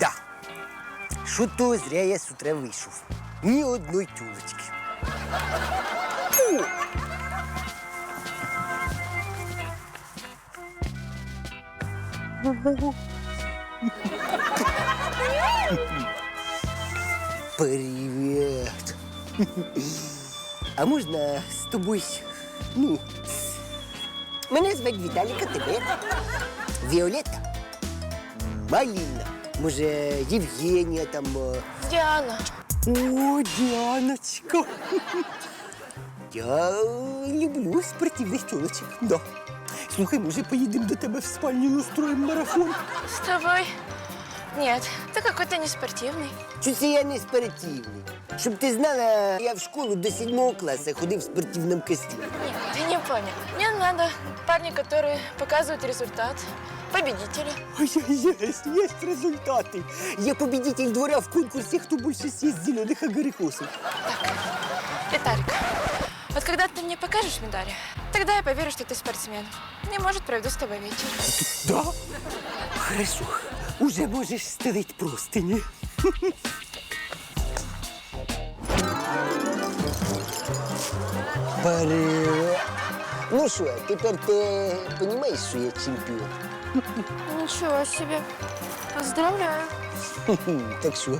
Да. Що то зря я з утра вийшов. Ні одної тюлечки. Привіт. А можна з тобою? Ну, мене звати Віталіка, тебе. Віолетта. Маліна. Може, Євгенія там. е, Діана. О, Діаночка. Я люблю спортивних тілочок. Да. Слухай, може, поїдемо до тебе в спальню і устроїмо марафон? С тобой? Нет, ты какой-то неспортивный. Чи це я не спортивний? Щоб ти знала, я в школу до сьомого класу ходив в спортивному костюмі. Нет, ты не понял. Мне надо парни, которые показывают результат. Победители. Ой, есть, есть результати. Я победитель двора в конкурсі, хто більше съест зелених огорехосів. Виталик, вот когда ты мне покажешь медали, тогда я поверю, что ты спортсмен. И, может, проведу с тобой вечер. Да? Хорошо. Уже можеш стелить простині. Привет. Ну що, тепер ти розумієш, що я чемпіон? Ничего себе. Поздравляю. Хм, Так що,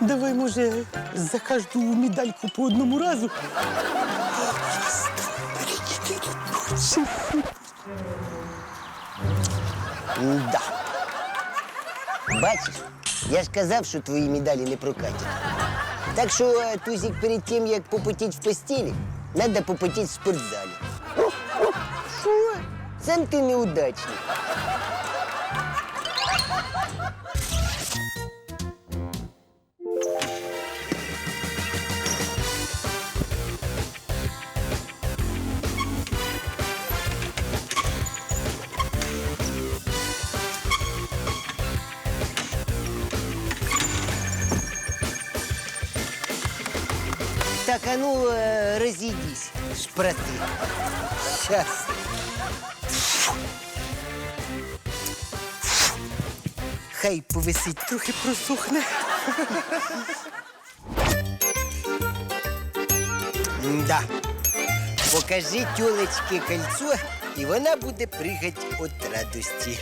давай, може, за кожну медальку по одному разу. Раз, два, три, чотири, п'ять. Да. Бачиш, я ж казав, що твої медалі не прокатять. Так що, е, Тузик, перед тим, як попотіть в постелі, треба попотіть в спортзалі. Що? Сам ти неудачник. а ну, э, разъедись, шпроты. Сейчас. Хай повисить, трохи просохне. Да. Покажи тёлочке кольцо, і вона буде пригать від радості.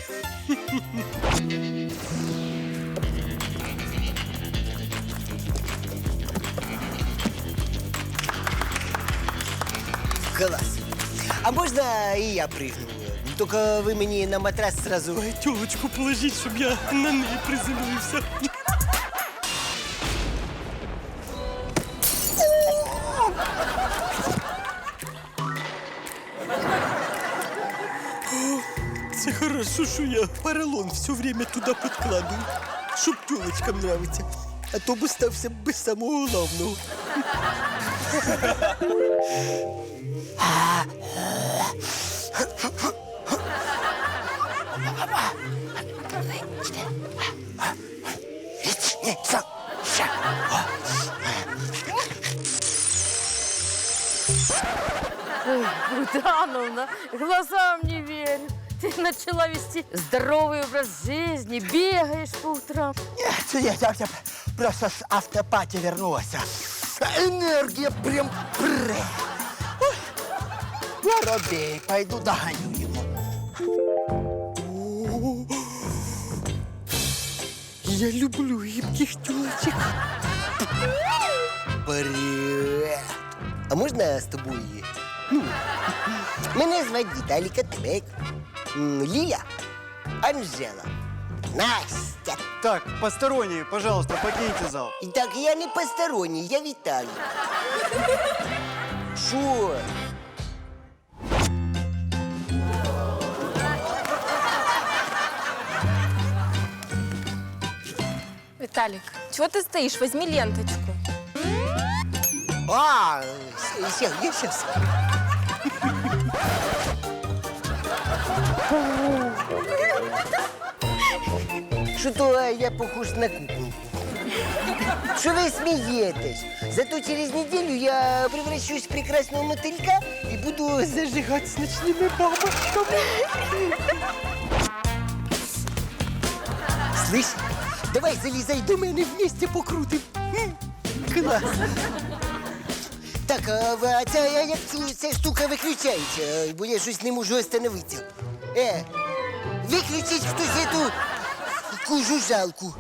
Клас. А можна і я пригну? Тільки ви мені на матрас сразу тёлочку положіть, щоб я на неї приземлився. Це хорошо, що я поролон все время туди підкладую, щоб тёлочкам нравиться. А то б стався без самого главного. Богдановна, глазам не верю. Ты начала вести здоровый образ жизни, бегаешь по утрам. Це я, я, просто з автопаті вернулася. Енергія прям пре. Ой, Воробей, пойду доганю йому. Я люблю гибких тёлочек. Привет. А можна з тобою? Ну, мене звати Віталіка Тебек. М, Ліля, Анжела, Настя. Так, посторонние, пожалуйста, покиньте зал. І так, я не посторонній, я Віталій. Що? Виталик, чего ты стоишь? Возьми ленточку. А, сейчас, я сейчас. Що то а, я похож на куколку. Що ви смієтесь? Зато через неделю я превращусь в прекрасного мотылька и буду зажигать с ночными бабочками. Слышь, Давай залізай до мене вместе покрутим. М, Клас. Так, а в- а ця, а як цю- ця штука виключається? Бо я щось не можу остановитися. Е, виключить хтось эту кужужалку.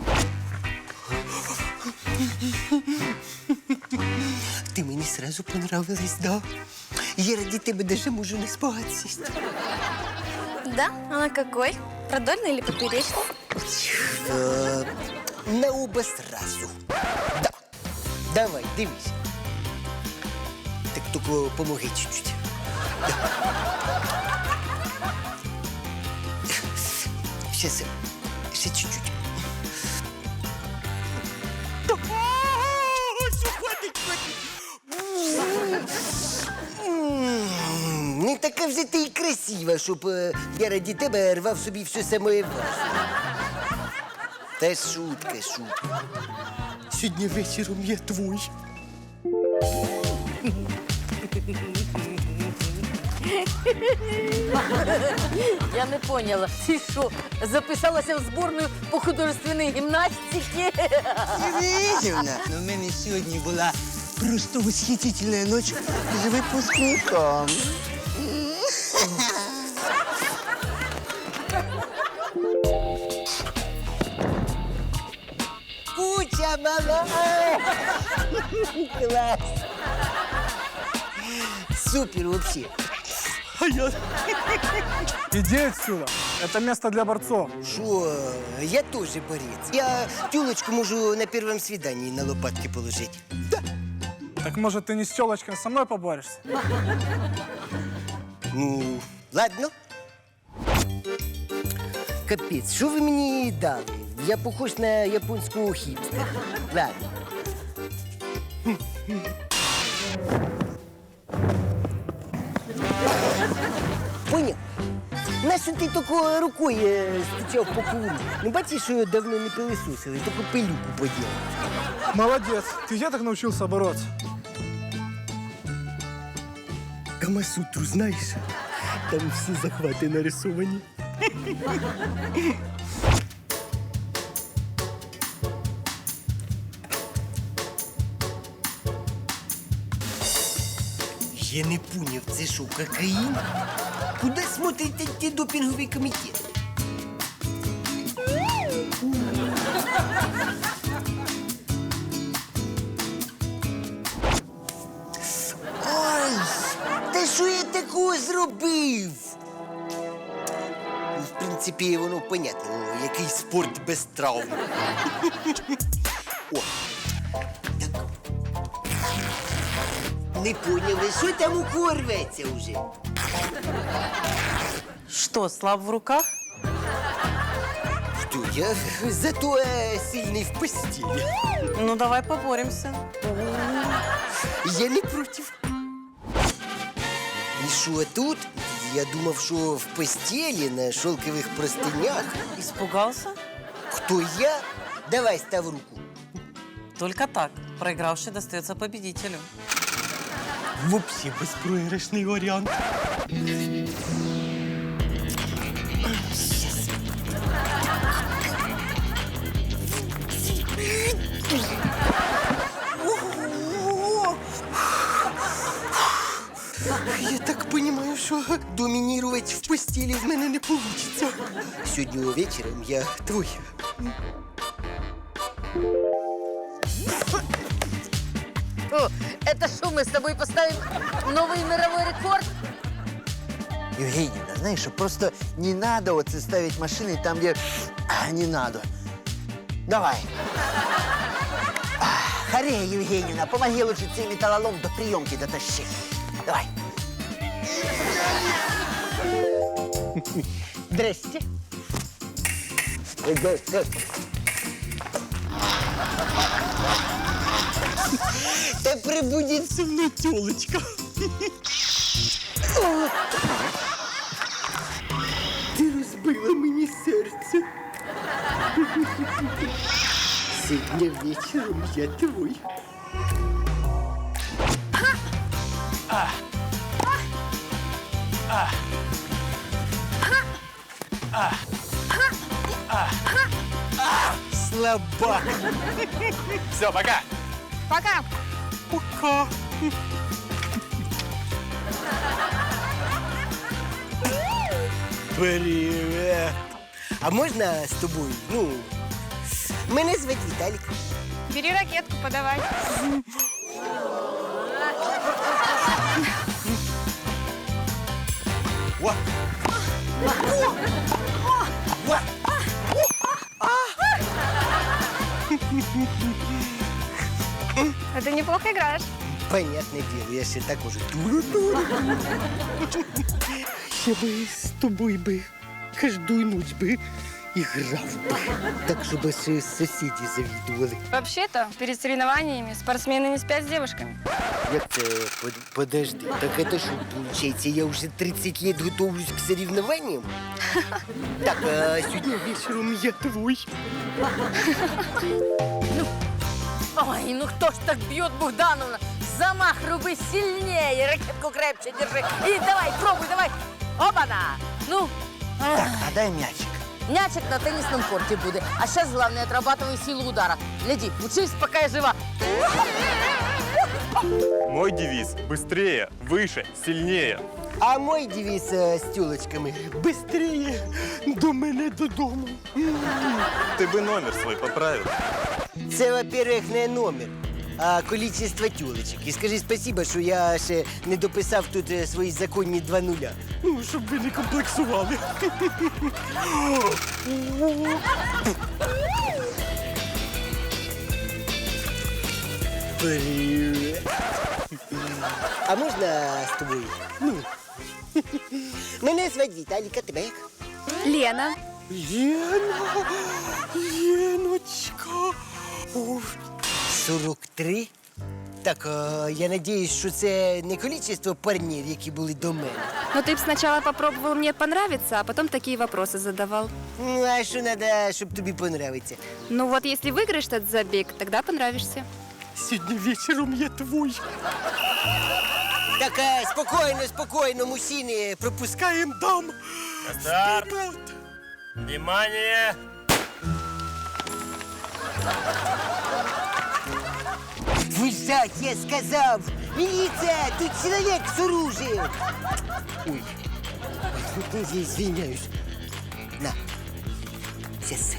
Ти мені сразу понравилась, да? Я ради тебе даже можу не спать сесть. Да? Она какой? Продольный или поперечный? Е, на оба сразу. Да. Давай, дивись. Так тільки помоги чуть-чуть. Да. Сейчас, ще чуть-чуть. Не така вже ти і красива, щоб е, я раді тебе рвав собі все саме важне. Та шутка, шутка. Сьогодні вечором я твой. Я не поняла. Ти що, записалася в зборну по художественній гімнастиці? Євгенівна, ну, мене сьогодні була просто восхитительна ніч з випускником. Куча мала! Класс! Супер вообще! Иди отсюда. Это место для борцов. Шо, я тоже борец. Я тюлочку можу на первом свидании на лопатки положить. Так может ты не с телочкой со мной поборешься? Ну, ладно. Капець, що ви мені дали? Я похож на японського хіпстера. Ладно. Поняв? Нащо ти тільки рукою е, стучав по кулу? Ну бачиш, що давно не пилисосили, тільки пилюку поділ. Молодец. Ты где так научился бороться? Камасутру знаєш? Там всі захвати нарисовані. Я не поняв, це що, кокаїн? Куди смотрить антидопінговий комітет? Ой, та що я такого зробив? В принципі, воно понятно, який спорт без травм. Не поняли, що там у кого рветься вже? Что, слаб в руках? Що, я зато е, сильний в постілі. Ну, давай поборемся. Я не против. І що тут? Я думав, що в постелі на шелкових простынях. Испугался? Хто я? Давай став руку. Только так. Проигравший достается победителю. Вообще безпроиграшний варіант. Я так понимаю, що домінірувати в постелі в мене не вийде. Сьогодні вечором я твой. Это что, мы с тобой поставим новый мировой рекорд? Евгеньевна, знаешь, что просто не надо вот ставить машины там, где а, не надо. Давай. А, Харе, Евгеньевна, помоги лучше цей металлолом до приемки дотащи. Давай. Здрасте. Прибудет со мной тёлочка. Ти розбила мені серце. Сьогодні вечором я твой. слабак. Все, пока. Пока. Пока. Привет. А можна з тобою? Ну, мене звати Віталік. Бери ракетку, подавай. Во. А ты неплохо играешь. Понятне діло, я ще так уже туру-туру. Я би з тобою би кожну ніч би і грав би. Так, щоб аж сусіді завідували. Вообще-то, перед соревнованиями спортсмены не спят с девушками. Як це? Под- Подожди, так это що, получается, я уже 30 лет готовлюсь к соревнованиям? Так, а сьогодні вечором я твой. Ой, ну кто ж так бьет, Богдановна? Замах руби сильнее, ракетку крепче держи. И давай, пробуй, давай. Оба-на! Ну, Так, а дай мячик. мячик на теннисном корте будет. А сейчас главное, отрабатывай силу удара. Гляди, учись, пока я жива. Мой девиз – быстрее, выше, сильнее. А мой девіз е, з тюлочками «Бистріє до мене додому». Ты бы номер свой поправил. Це, во-первых, не номер, а количество тюлечок. І скажи спасибо, що я ще не дописав тут е, свої законні два нуля. Ну, щоб ви не комплексували. Привіт. А можна з тобою? Ну. Мене звати Віталік, а тебе як? Лена. Єна, Єночка. Ух, 43? Так, а, я надіюсь, що це не количество парнів, які були до мене. Ну ты бы сначала попробовал мне понравиться, а потом такие вопросы задавал. Ну, а що треба, щоб тобі понравиться? Ну вот если выиграешь этот забег, тогда понравишься. Сьогодні вечором я твой. Так, а, спокійно, спокійно, мужчини, пропускаємо дам. Старт! Внимание! Вылезать, я сказал! Милиция, тут человек с оружием! Ой, я извиняюсь. На, сейчас.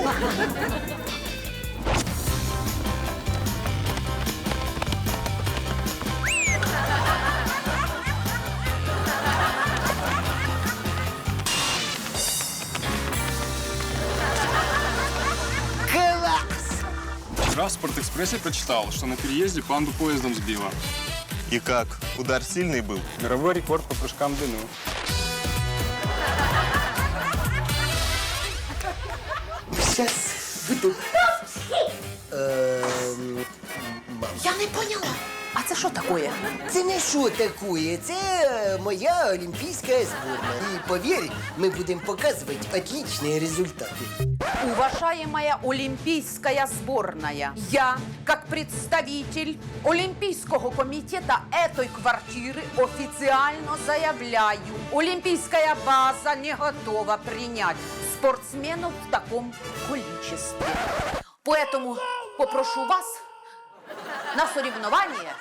Класс! Вчера в «Спортэкспрессе» прочитал, что на переезде панду поездом сбила. И как? Удар сильный был? Мировой рекорд по прыжкам в длину. Сейчас буду. Ем, Я не поняла. А це що таке? Це не що таке, це е, моя олімпійська зборна. І повір, ми будемо показувати отличні результати. Уважаемая Олимпийская сборная, я, как представитель Олимпийского комитета этой квартиры, официально заявляю, Олимпийская база не готова принять спортсменов в таком количестве. Поэтому попрошу вас на соревнование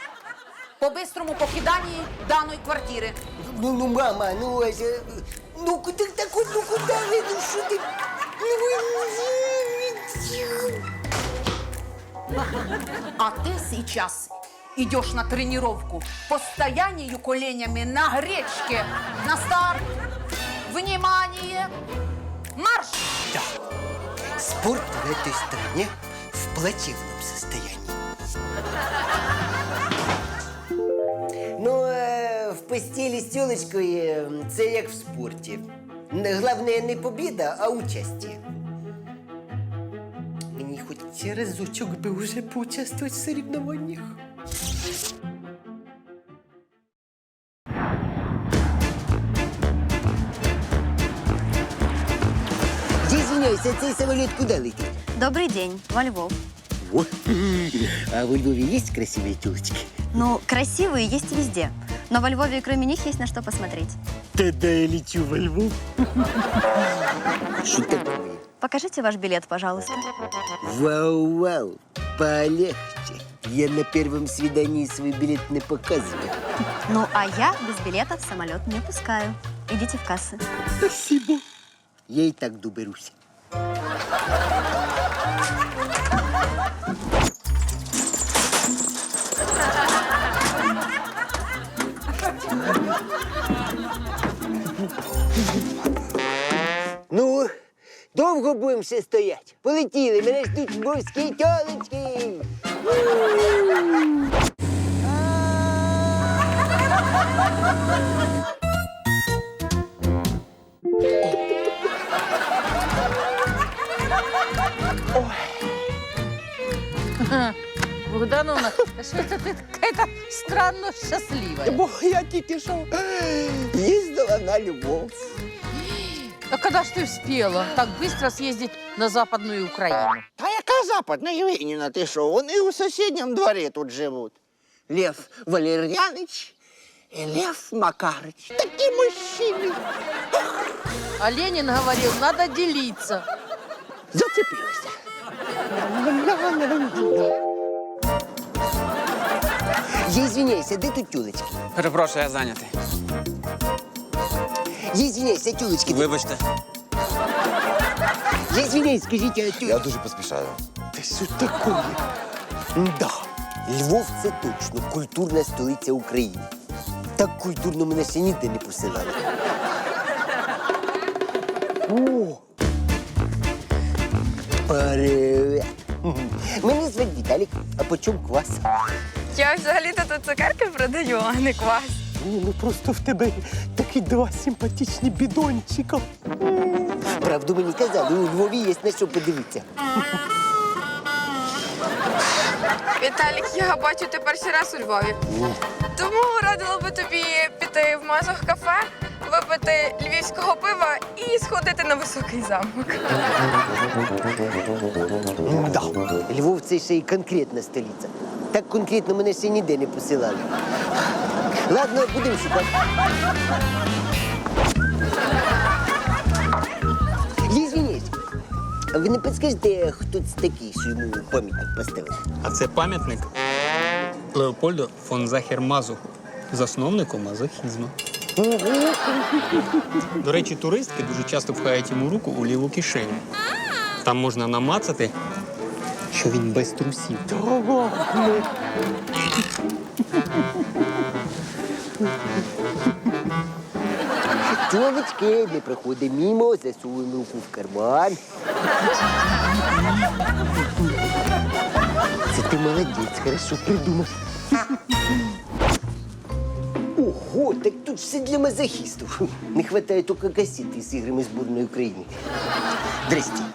по быстрому покидании данной квартиры. Ну, ну, мама, ну, ось, е, ну, куди так, ну, куди ви, ну, що ти? А ты сейчас идешь на тренировку по стоянию коленями на гречке. На старт. Внимание! Марш! Спорт в этой стране в плачевном состоянии. Ну, е, в постелі з тілочкою е, це як в спорті. Н- Головне не побіда, а участь. Мені хоч разочок би вже поучаствувати в соревнованиях. Извиняюсь, а цей самоліт куди летить? Добрый день, во Львов. Во. А во Львове есть красивые тёлочки? Ну, красивые есть везде. Но во Львове кроме них есть на что посмотреть. Тогда я лечу во Львов. Что такое? Покажите ваш билет, пожалуйста. Вау-вау, полегче. Я на первом свидании свой билет не показываю. Ну, а я без билета в самолет не пускаю. Идите в кассы. Спасибо. Я и так доберусь. Будемо ще стояти. Полетіли, мене ждуть львовські тьолочки. Богдановна, что-то ты какая-то странно счастливая. Бо я тільки що їздила на Львов. А когда ж ты успела так быстро съездить на Западную Украину? Та яка западна Євгенівна, ти що? Вони у сусідньому дворі тут живуть. Лев Валерьяныч і Лев Макарыч. Такі мужчини. А Ленин говорил, надо делиться. Зацепилися. Я извиняюсь, а де тут тюлечки? Перепрошую, я зайнятий. Я извиняюсь, а тюлечки? Вибачте. Извиняюсь, скажіть, а тюлечки? Я дуже поспішаю. Та що такое? Да. Львов це точно культурна столиця України. Так культурно мене ще ніде не посилали. О! Привет! Мене звати Віталік, а по чому квас? Я взагалі-то тут цукерки продаю, а не квас. Ні, ну просто в тебе такі два симпатичні бідончика. Правду мені казали, у Львові є на що подивитися. Віталік, я бачу ти перший раз у Львові. Тому радила би тобі піти в мазох кафе, випити львівського пива і сходити на високий замок. Да. Львов це ще й конкретна столиця. Так конкретно мене ще ніде не посилали. Ладно, будемо шукати. Ви не підскажете, хто це такий, що йому пам'ятник поставили? А це пам'ятник Леопольду фон Захер-Мазуху, засновнику мазохізму. До речі, туристки дуже часто пхають йому руку у ліву кишеню. Там можна намацати, що він без трусів. Тьолочки, не проходимо мимо, засовуємо руку в карман. Це ти молодець, хорошо придумав. Ого, так тут все для мазохістів. Не вистачає тільки касети з іграми збірної України. Здрасте.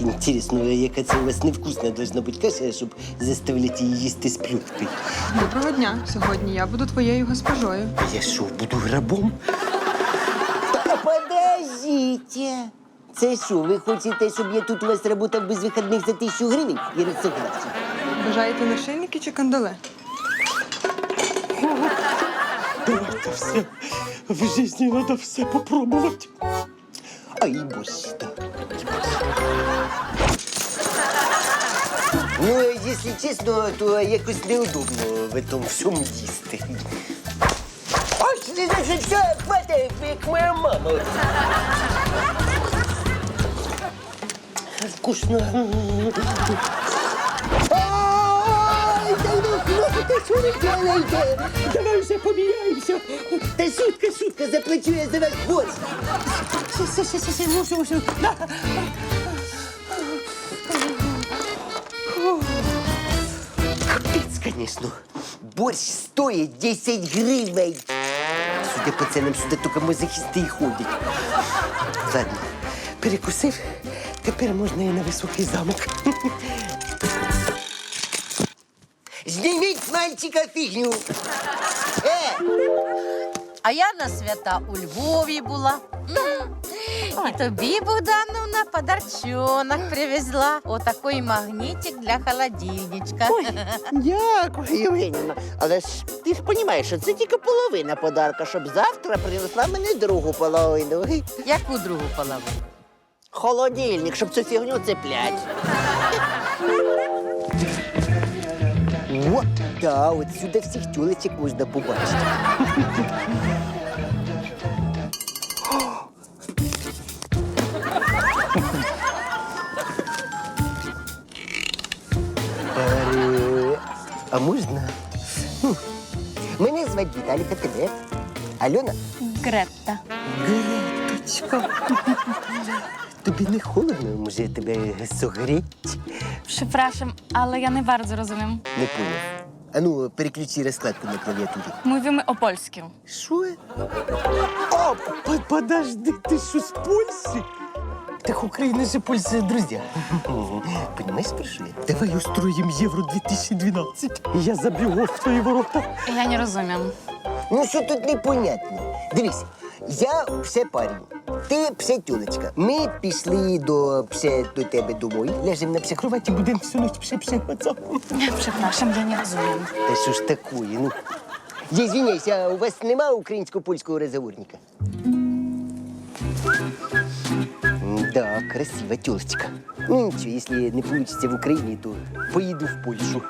Інтересно, яка це у вас невкусна должна бути каша, щоб заставляти її їсти з плюткою. Доброго дня. Сьогодні я буду твоєю госпожою. Я що, буду рабом? Та подождите. Це що, ви хочете, щоб я тут у вас працював без вихідних за тисячу гривень? Я не согласен. Бажаєте нашийники чи кандале? Давайте все. В житті треба все попробувати. А і борщ, так. Ну, якщо чесно, то якось неудобно в этом всьому їсти. Ось, не за все, хватає, як моя мама. Вкусно. Ай, да ну, ну, ты что вы делаете? Давай уже поміняємося. Та шутка, шутка, заплачу я за ваш борщ. Все, все, все, все, все, ну, все, Конечно. Борщ стоїть 10 гривень. Судя по ценам, сюди тільки мазохісти і ходять. Ладно, перекусив, тепер можна і на високий замок. Зніміть з мальчика фігню. Е! А я на свята у Львові була. І тобі, Богдановна, подарчонок привезла. Отакий магнітик для холодильничка. Ой, дякую, Євгенівна. Але ж ти ж розумієш, що це тільки половина подарка, щоб завтра принесла мені другу половину. Яку другу половину? Холодильник, щоб цю фігню цеплять. да, от сюди всіх тюлечок можна побачити. Аре, А можна? Хм. Мене звати Віталіка, тебе. Альона? Гретта. Греточка. Тобі не холодно, може тебе согріть? Przepraszam, ale ja nie bardzo rozumiem. Не поняв. А ну, переключи раскладку на клавіатурі. Mówimy o polskim. Що? О, по- подожди, ти що з Польщі? Так Україна же Польща, друзі. Понимаешь, про що я? Давай устроїм Євро 2012. Я забігу в твої ворота. Я не rozumiem. Ну, що тут непонятно? Дивись, я псе парень, ти псе тюлечка. Ми пішли до псе до тебе домой, ляжемо на псе кроваті, будемо всю ніч псе псе. Przepraszam, ja nie rozumiem. Та що ж такое, ну? Я у вас нема українсько-польського розговорника? Да, красива тёлочка. Ну ничего, если не получится в Украине, то поеду в Польшу.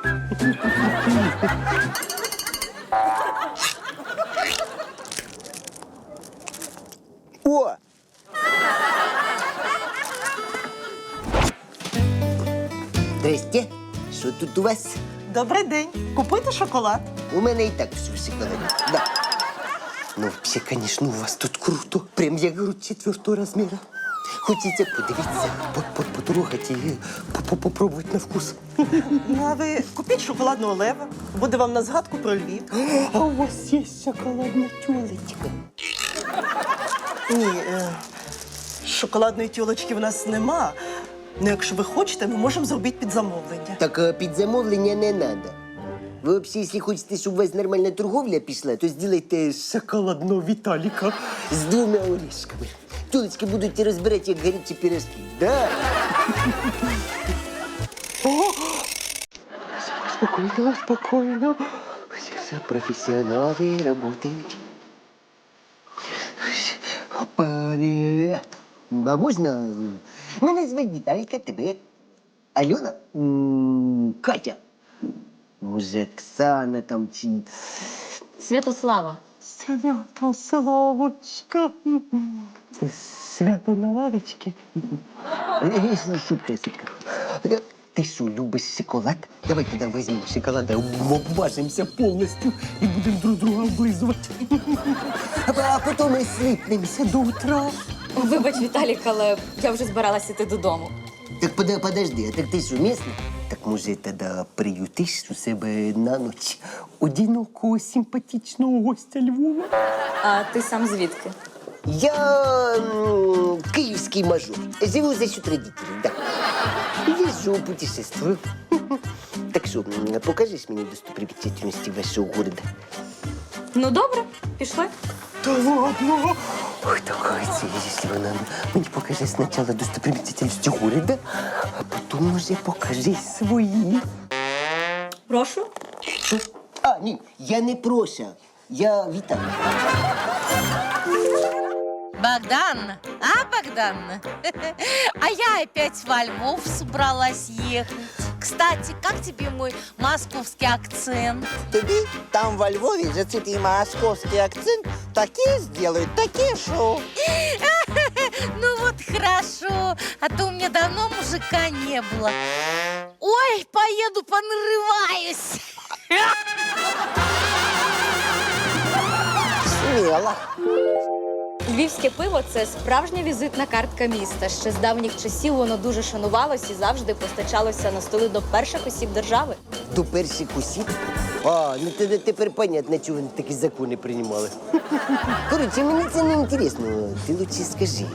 О! Здрасте. Що тут у вас? Добрий день. Купити шоколад. У мене і так все в шоколаді. Да. Ну, вообще, конечно, у вас тут круто. Прям як грудь четвертого розміру. Хочеться подивитися, по- по- потрогати і по- по- попробувати на вкус. Ну, а ви купіть шоколадного лева. Буде вам на згадку про Львів. А у вас є шоколадна тюлечка? Ні, е, шоколадної тілочки в нас нема. Ну, якщо ви хочете, ми можемо зробити під замовлення. Так а під замовлення не треба. Ви взагалі, якщо хочете, щоб у вас нормальна торговля пішла, то зробите шоколадного Віталіка з двома орешками. Тюлечки будуть розбирати, як гарячі пирожки. Да. О! Спокойно, спокойно. Все профессионалы работают. Опа-ре. А можна? Мене звати Віталіка, тебе. Альона? М, Катя. Може, Оксана там чи... Святослава. Святославочка. Свято на лавочці. Шутка, шутка. Ти що, любиш шоколад? Давай тоді візьмемо шоколад, обмажемося повністю і будемо друг друга облизувати. А потім ми сліпнемося до утра. Вибач, Віталік, але я вже збиралася йти додому. Так пода- подожди, а так ти що, місний? Так може тоді приютиш у себе на ніч одинокого симпатичного гостя Львова? А ти сам звідки? Я м, киевский мажор. Живу за счет родителей, да. Езжу, путешествую. Так что, м, покажешь мне достопримечательности вашего города? Ну добре, пішли. Да ладно? Ой, если вы нам мне покажи сначала достопримечательности города, а потом уже покажи свои. Прошу. А, ні, я не Проша, я Виталий. Богдан, а, Богдан? А я опять во Львов собралась ехать. Кстати, как тебе мой московский акцент? Тобі там во Львові за цей московський акцент таке зроблять, таке шоу. Ну вот хорошо, а то у меня давно мужика не было. Ой, поеду понарываюсь. Сміло. Львівське пиво це справжня візитна картка міста. Ще з давніх часів воно дуже шанувалось і завжди постачалося на столи до перших осіб держави. До перших осіб? А, ну тоді тепер понятно, чого вони такі закони приймали. Коротше, мені це не інтересно. Ти лучше скажи,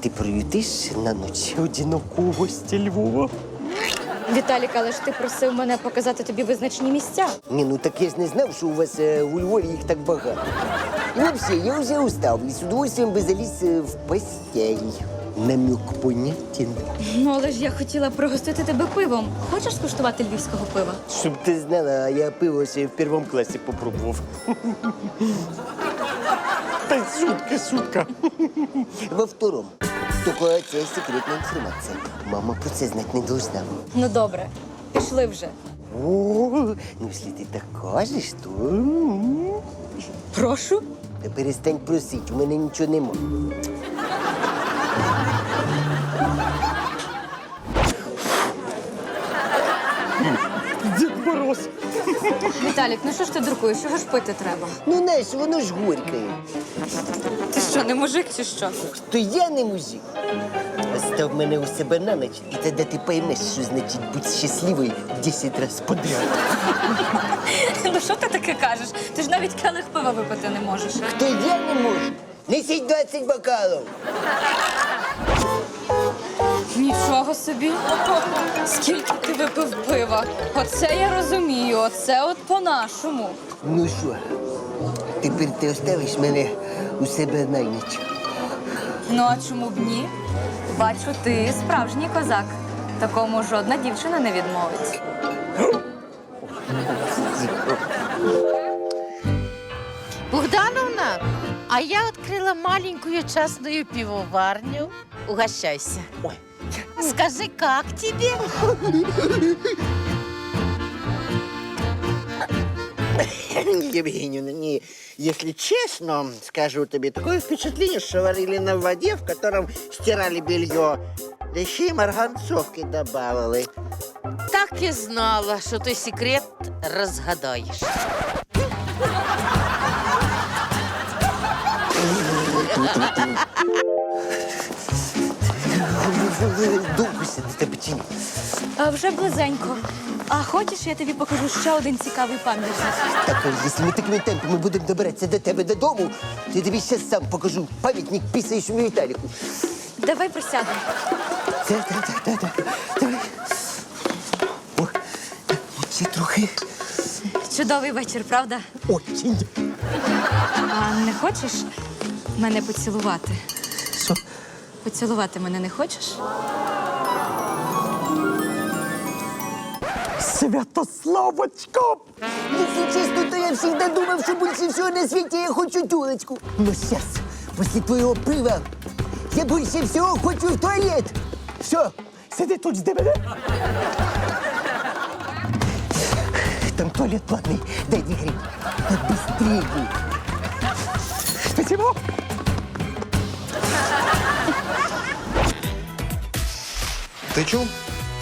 ти приютиш на ніч одинокого гостя Львова? Віталік, але ж ти просив мене показати тобі визначні місця. Ні, ну так я ж не знав, що у вас е, у Львові їх так багато. І взагалі, я вже устав і з удовольствием би заліз е, в постель. Намек понятен. Ну, але ж я хотіла пригостити тебе пивом. Хочеш скуштувати львівського пива? Щоб ти знала, я пиво ще в першому класі попробував. Та шутка, шутка. Во втором. Тільки це секретна інформація. Мама про це знати не должна. Ну добре, пішли вже. О, ну якщо ти так кажеш, то... м. Прошу. Та перестань просити, у мене нічого нема. Дед Віталік, ну що ж ти дуркуєш? Чого ж пити треба? Ну, знаєш, воно ж горькає. Ти що, не мужик чи що? То я не мужик. Став мене у себе на ніч, і тоді ти поймеш, що значить бути щасливою 10 разів подряд. Ну що ти таке кажеш? Ти ж навіть келих пива випити не можеш. То я не можу. Несіть 20 бокалів. Нічого собі. Скільки ти випив пива? Оце я розумію, оце от по-нашому. Ну що, тепер ти оставиш мене у себе на ніч. Ну а чому б ні? Бачу, ти справжній козак. Такому жодна дівчина не відмовить. Богдановна, а я открыла маленькую частную пивоварню. Угощайся. Скажи, как тебе? Евгеньевна, не, если честно, скажу тебе, такое впечатление, что варили на воде, в котором стирали белье. Да еще и марганцовки добавили. Так і знала, що той секрет розгадаєш. Довго сидите печені. А вже близенько. А хочеш, я тобі покажу ще один цікавий пам'ятник? Так, якщо ми такими темпами будемо добиратися до тебе додому, то я тобі зараз сам покажу пам'ятник пісаючому Віталіку. Давай присядемо. Так, так, так, так, так. Давай. О, ще трохи. Чудовий вечір, правда? Очень. А не хочеш мене поцілувати? Поцілувати мене не хочеш? Святославочка! Если честно, то я всегда думал, что больше всего на свете я хочу тюлочку. Но сейчас, после твоего пива, я больше всего хочу в туалет. Все, сиди тут, жди мене. Там туалет платный, дай две гривни. Да быстрее. Спасибо. Ти чув?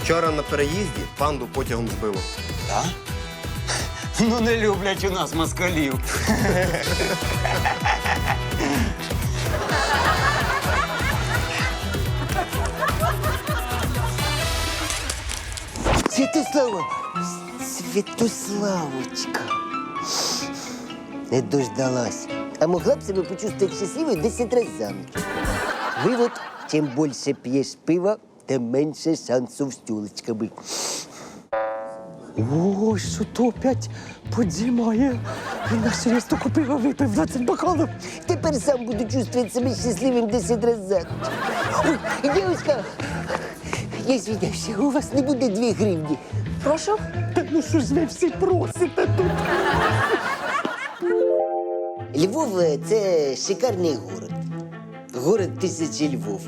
Вчора на переїзді панду потягом збило. Да? Ну не люблять у нас москалів. Святослава! Святославочка. Не дождалась. А могла б себе почувствовать счастливой 10 раз замуж. Вывод, чем больше пьешь пива, тем меньше шансов с тюлочками. Ой, що то опять подзімає. Він на серйозно купив, а випив 20 бокалів. Теперь сам буду чувствовать себя счастливым 10 раз за. Ой, девушка, я извиняюсь, у вас не будет 2 гривни. Прошу. Та ну що ж ви всі просите тут? Львов е, це шикарний город. Город тисячі Львов.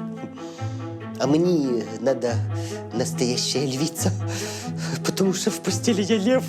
А мені надо настоящая львица, потому что в постели я лев.